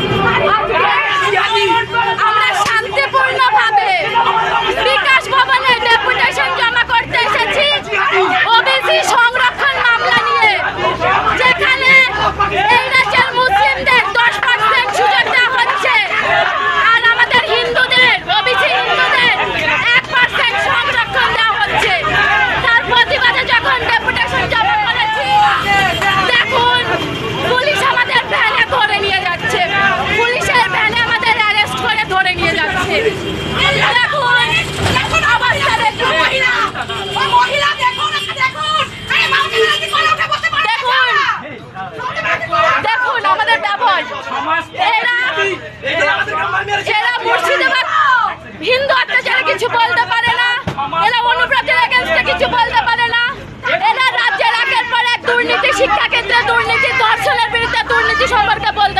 你打。হিন্দু অত্যাচারে কিছু বলতে পারে না। এরা অনুপ্রাচের কিছু বলতে পারে না। এরা রাজ্যের পর এক দুর্নীতি শিক্ষা কেন্দ্রে দুর্নীতি দর্শনের বিরুদ্ধে দুর্নীতি সম্পর্কে বলতে